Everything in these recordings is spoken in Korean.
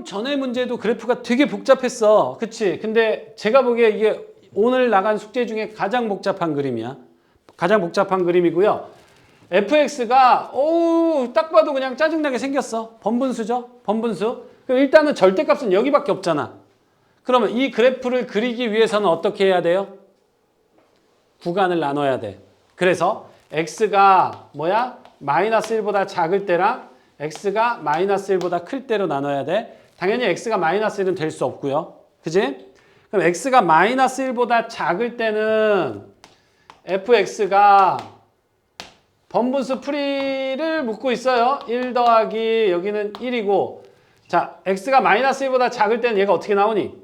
좀 전에 문제도 그래프가 되게 복잡했어. 그치? 근데 제가 보기에 이게 오늘 나간 숙제 중에 가장 복잡한 그림이야. 가장 복잡한 그림이고요. fx가 오우 딱 봐도 그냥 짜증나게 생겼어. 번분수죠? 번분수. 그럼 일단은 절대값은 여기밖에 없잖아. 그러면 이 그래프를 그리기 위해서는 어떻게 해야 돼요? 구간을 나눠야 돼. 그래서 x가 뭐야? 마이너스 1보다 작을 때랑 x가 마이너스 1보다 클 때로 나눠야 돼. 당연히 x가 마이너스 1은 될 수 없고요. 그지? 그럼 x가 마이너스 1보다 작을 때는 fx가 번분수 풀이를 묻고 있어요. 1 더하기 여기는 1이고 자 x가 마이너스 1보다 작을 때는 얘가 어떻게 나오니?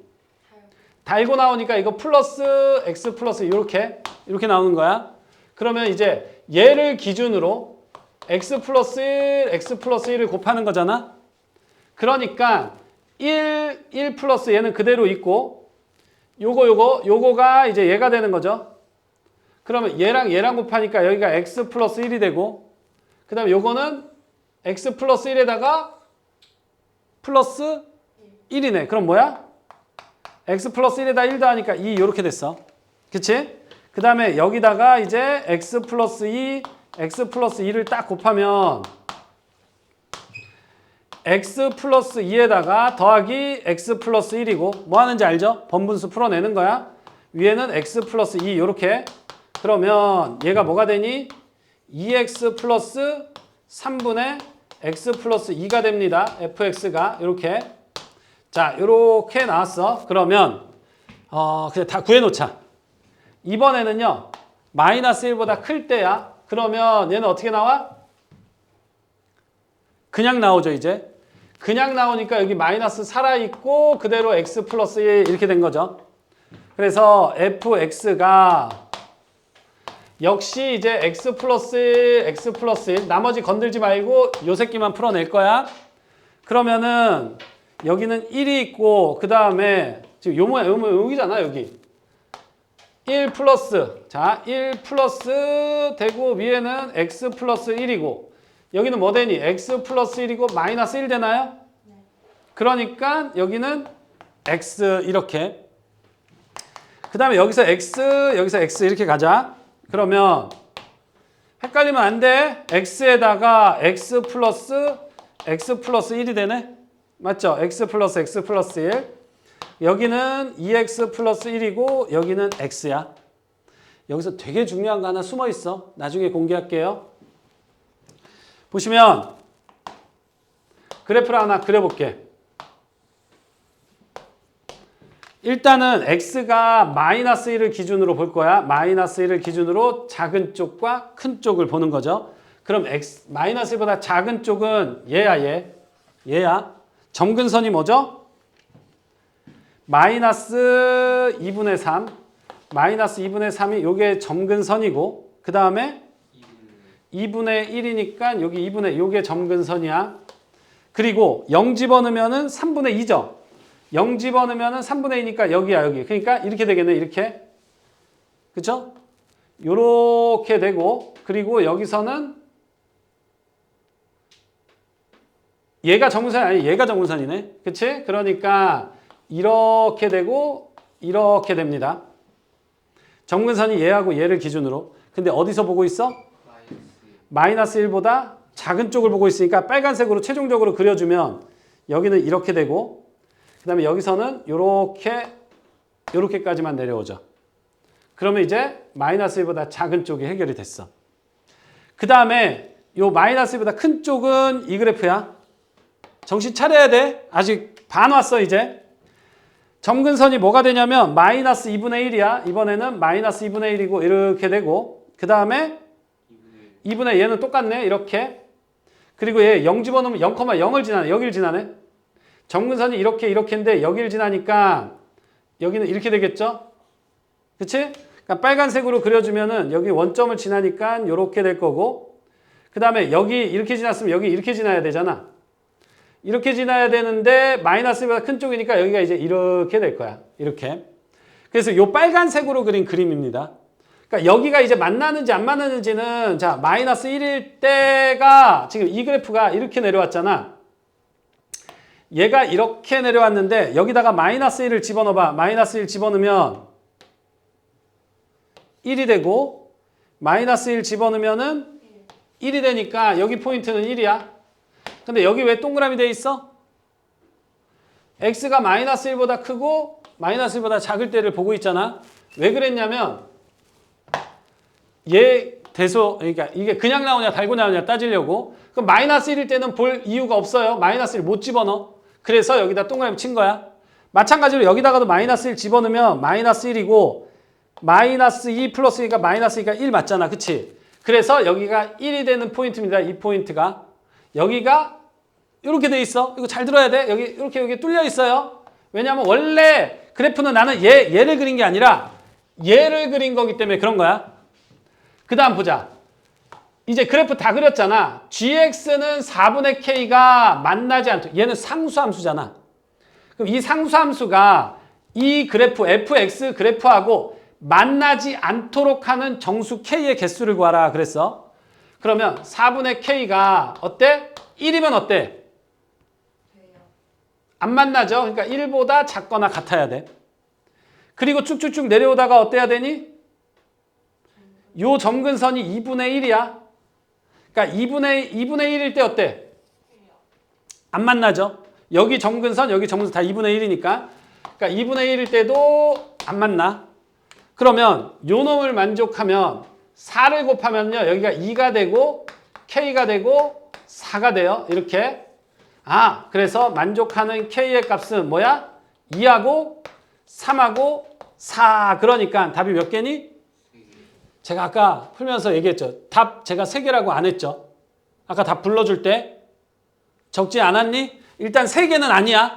달고 나오니까 이거 플러스 x 플러스 이렇게 이렇게 나오는 거야. 그러면 이제 얘를 기준으로 x 플러스 1, x 플러스 1을 곱하는 거잖아. 그러니까 1, 1 플러스 얘는 그대로 있고 요거 요거 요거가 이제 얘가 되는 거죠. 그러면 얘랑 얘랑 곱하니까 여기가 x 플러스 1이 되고 그 다음에 요거는 x 플러스 1에다가 플러스 1이네. 그럼 뭐야? x 플러스 1에다 1 더하니까 2 이렇게 됐어. 그치? 그 다음에 여기다가 이제 x 플러스 2, x 플러스 2를 딱 곱하면 x 플러스 2에다가 더하기 x 플러스 1이고 뭐 하는지 알죠? 번분수 풀어내는 거야. 위에는 x 플러스 2 이렇게 그러면 얘가 뭐가 되니? 2x 플러스 3분의 x 플러스 2가 됩니다. fx가 이렇게 자 이렇게 나왔어. 그러면 어 그냥 다 구해놓자. 이번에는요 마이너스 1보다 클 때야. 그러면 얘는 어떻게 나와? 그냥 나오죠 이제. 그냥 나오니까 여기 마이너스 살아있고 그대로 x 플러스 1 이렇게 된 거죠. 그래서 fx가 역시 이제 x 플러스 1, x 플러스 1 나머지 건들지 말고 요 새끼만 풀어낼 거야. 그러면은 여기는 1이 있고 그 다음에 지금 요 모양 요 모양 여기잖아 여기 1 플러스 자1 플러스 되고 위에는 x 플러스 1이고 여기는 뭐 되니? x 플러스 1이고 마이너스 1 되나요? 그러니까 여기는 x 이렇게 그 다음에 여기서 x 여기서 x 이렇게 가자 그러면 헷갈리면 안 돼. x에다가 x 플러스 x 플러스 1이 되네. 맞죠? x 플러스 x 플러스 1. 여기는 2x 플러스 1이고 여기는 x야. 여기서 되게 중요한 거 하나 숨어 있어. 나중에 공개할게요. 보시면 그래프를 하나 그려볼게. 일단은 x가 마이너스 1을 기준으로 볼 거야. 마이너스 1을 기준으로 작은 쪽과 큰 쪽을 보는 거죠. 그럼 x 마이너스 1보다 작은 쪽은 얘야 얘. 얘야. 점근선이 뭐죠? 마이너스 2분의 3. 마이너스 2분의 3이 요게 점근선이고 그 다음에 2분의 1이니까 여기 2분의 요게 점근선이야. 그리고 0 집어넣으면은 3분의 2죠. 0 집어넣으면은 3분의 2니까 여기야 여기. 그러니까 이렇게 되겠네 이렇게. 그쵸? 요렇게 되고 그리고 여기서는 얘가 정근선이 아니 얘가 정근선이네. 그치? 그러니까 이렇게 되고 이렇게 됩니다. 정근선이 얘하고 얘를 기준으로. 근데 어디서 보고 있어? 마이너스 1보다 작은 쪽을 보고 있으니까 빨간색으로 최종적으로 그려주면 여기는 이렇게 되고 그 다음에 여기서는 이렇게 이렇게까지만 내려오죠. 그러면 이제 마이너스 1보다 작은 쪽이 해결이 됐어. 그 다음에 요 마이너스 1보다 큰 쪽은 이 그래프야. 정신 차려야 돼. 아직 반 왔어 이제. 점근선이 뭐가 되냐면 마이너스 2분의 1이야. 이번에는 마이너스 2분의 1이고 이렇게 되고 그 다음에 2분의 얘는 똑같네. 이렇게. 그리고 얘 0 집어넣으면 0,0을 지나네. 여기를 지나네. 점근선이 이렇게 이렇게인데 여기를 지나니까 여기는 이렇게 되겠죠? 그치? 그러니까 빨간색으로 그려주면은 여기 원점을 지나니까 이렇게 될 거고 그 다음에 여기 이렇게 지났으면 여기 이렇게 지나야 되잖아. 이렇게 지나야 되는데 마이너스보다 큰 쪽이니까 여기가 이제 이렇게 될 거야. 이렇게. 그래서 이 빨간색으로 그린 그림입니다. 그러니까 여기가 이제 만나는지 안 만나는지는 자 마이너스 1일 때가 지금 이 그래프가 이렇게 내려왔잖아. 얘가 이렇게 내려왔는데 여기다가 마이너스 1을 집어넣어봐. 마이너스 1 집어넣으면 1이 되고 마이너스 1 집어넣으면은 1이 되니까 여기 포인트는 1이야. 근데 여기 왜 동그라미 돼 있어? x가 마이너스 1보다 크고 마이너스 1보다 작을 때를 보고 있잖아. 왜 그랬냐면 얘 대소 그러니까 이게 그냥 나오냐 달고 나오냐 따지려고 그럼 마이너스 1일 때는 볼 이유가 없어요. 마이너스 1 못 집어넣어. 그래서 여기다 동그라미 친 거야. 마찬가지로 여기다가도 마이너스 1 집어넣으면 마이너스 1이고 마이너스 2 플러스 2가 마이너스 2가 1 맞잖아. 그치? 그래서 여기가 1이 되는 포인트입니다. 이 포인트가. 여기가 이렇게 돼 있어. 이거 잘 들어야 돼. 여기 이렇게 여기 뚫려 있어요. 왜냐하면 원래 그래프는 나는 얘 얘를 그린 게 아니라 얘를 그린 거기 때문에 그런 거야. 그 다음 보자. 이제 그래프 다 그렸잖아. gx는 4분의 k가 만나지 않도록 얘는 상수함수잖아. 그럼 이 상수함수가 이 그래프 fx 그래프하고 만나지 않도록 하는 정수 k의 개수를 구하라 그랬어. 그러면 4분의 k가 어때? 1이면 어때? 안 만나죠? 그러니까 1보다 작거나 같아야 돼. 그리고 쭉쭉쭉 내려오다가 어때야 되니? 요 점근선이 2분의 1이야. 그러니까 2분의 2분의 1일 때 어때? 안 만나죠? 여기 점근선, 여기 점근선 다 2분의 1이니까. 그러니까 2분의 1일 때도 안 만나. 그러면 요 놈을 만족하면 4를 곱하면요. 여기가 2가 되고 k가 되고 4가 돼요. 이렇게. 아, 그래서 만족하는 k의 값은 뭐야? 2하고 3하고 4. 그러니까 답이 몇 개니? 제가 아까 풀면서 얘기했죠. 답 제가 세 개라고 안 했죠. 아까 답 불러줄 때 적지 않았니? 일단 세 개는 아니야.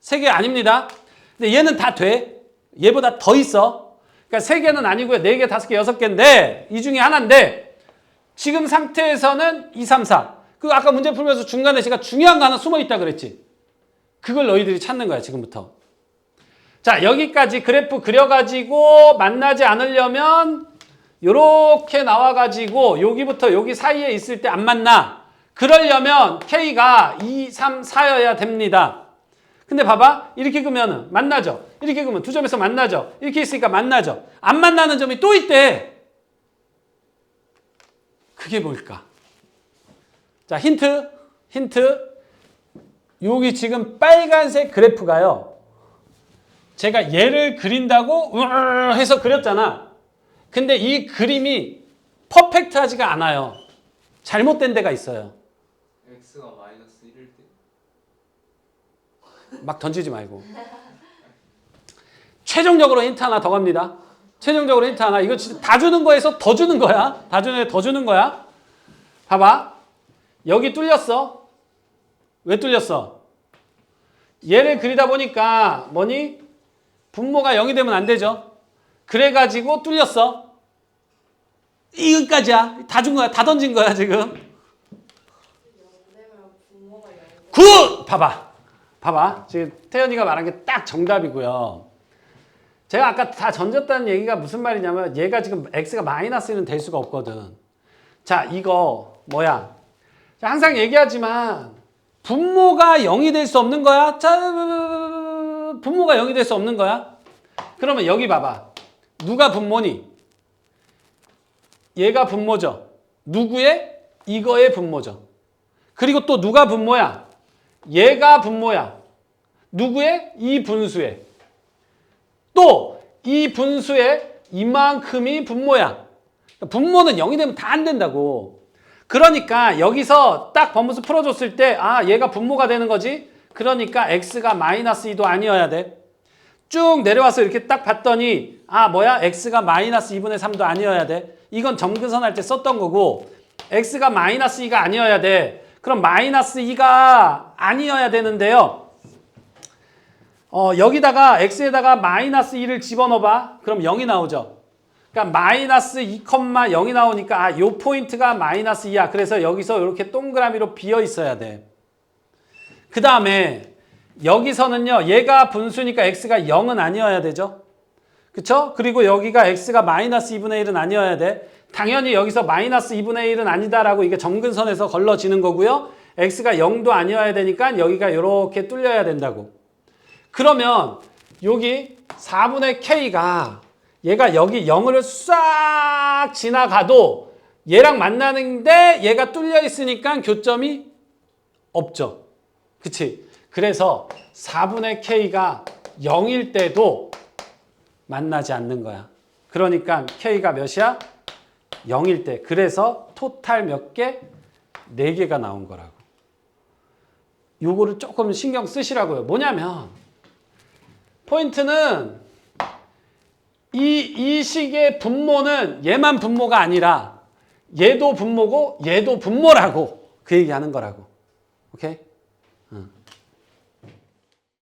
세 개 아닙니다. 근데 얘는 다 돼. 얘보다 더 있어. 그러니까 세 개는 아니고요. 네 개, 다섯 개, 여섯 개인데 이 중에 하나인데 지금 상태에서는 2, 3, 4. 그 아까 문제 풀면서 중간에 제가 중요한 거 하나 숨어 있다 그랬지. 그걸 너희들이 찾는 거야 지금부터. 자 여기까지 그래프 그려가지고 만나지 않으려면 요렇게 나와가지고 여기부터 여기 사이에 있을 때 안 만나. 그러려면 K가 2, 3, 4여야 됩니다. 근데 봐봐. 이렇게 그러면 만나죠. 이렇게 그러면 두 점에서 만나죠. 이렇게 있으니까 만나죠. 안 만나는 점이 또 있대. 그게 뭘까? 자, 힌트. 힌트. 여기 지금 빨간색 그래프가요. 제가 얘를 그린다고 으르르 해서 그렸잖아. 근데 이 그림이 퍼펙트하지가 않아요. 잘못된 데가 있어요. x가 마이너스 1일 때 막 던지지 말고. 최종적으로 힌트 하나 더 갑니다. 최종적으로 힌트 하나. 이거 진짜 다 주는 거에서 더 주는 거야. 다 주는 거에 더 주는 거야. 봐봐. 여기 뚫렸어. 왜 뚫렸어? 얘를 그리다 보니까 뭐니? 분모가 0이 되면 안 되죠. 그래가지고 뚫렸어. 이거까지야. 다 준 거야. 다 던진 거야, 지금. 굿! 봐봐. 봐봐. 지금 태연이가 말한 게 딱 정답이고요. 제가 아까 다 던졌다는 얘기가 무슨 말이냐면 얘가 지금 x가 마이너스는 될 수가 없거든. 자, 이거 뭐야? 자, 항상 얘기하지만 분모가 0이 될 수 없는 거야? 자, 분모가 0이 될 수 없는 거야? 그러면 여기 봐봐. 누가 분모니? 얘가 분모죠. 누구의? 이거의 분모죠. 그리고 또 누가 분모야? 얘가 분모야. 누구의? 이 분수의. 또 이 분수의 이만큼이 분모야. 분모는 0이 되면 다 안 된다고. 그러니까 여기서 딱 범수 풀어줬을 때, 아, 얘가 분모가 되는 거지? 그러니까 x가 마이너스 2도 아니어야 돼. 쭉 내려와서 이렇게 딱 봤더니, 아, 뭐야? x가 마이너스 2분의 3도 아니어야 돼. 이건 점근선 할 때 썼던 거고, x가 마이너스 2가 아니어야 돼. 그럼 마이너스 2가 아니어야 되는데요. 어, 여기다가 x에다가 마이너스 2를 집어넣어봐. 그럼 0이 나오죠. 그러니까 마이너스 2,0이 나오니까 아, 요 포인트가 마이너스 2야. 그래서 여기서 이렇게 동그라미로 비어 있어야 돼. 그 다음에 여기서는요. 얘가 분수니까 x가 0은 아니어야 되죠. 그쵸? 그리고 여기가 x가 마이너스 2분의 1은 아니어야 돼. 당연히 여기서 마이너스 2분의 1은 아니다라고 이게 점근선에서 걸러지는 거고요. x가 0도 아니어야 되니까 여기가 이렇게 뚫려야 된다고. 그러면 여기 4분의 k가 얘가 여기 0을 싹 지나가도 얘랑 만나는데 얘가 뚫려 있으니까 교점이 없죠. 그치? 그래서 4분의 k가 0일 때도 만나지 않는 거야. 그러니까 k가 몇이야? 0일 때. 그래서 토탈 몇 개? 4개가 나온 거라고. 요거를 조금 신경 쓰시라고요. 뭐냐면 포인트는 이, 이 식의 분모는 얘만 분모가 아니라 얘도 분모고 얘도 분모라고 그 얘기하는 거라고. 오케이?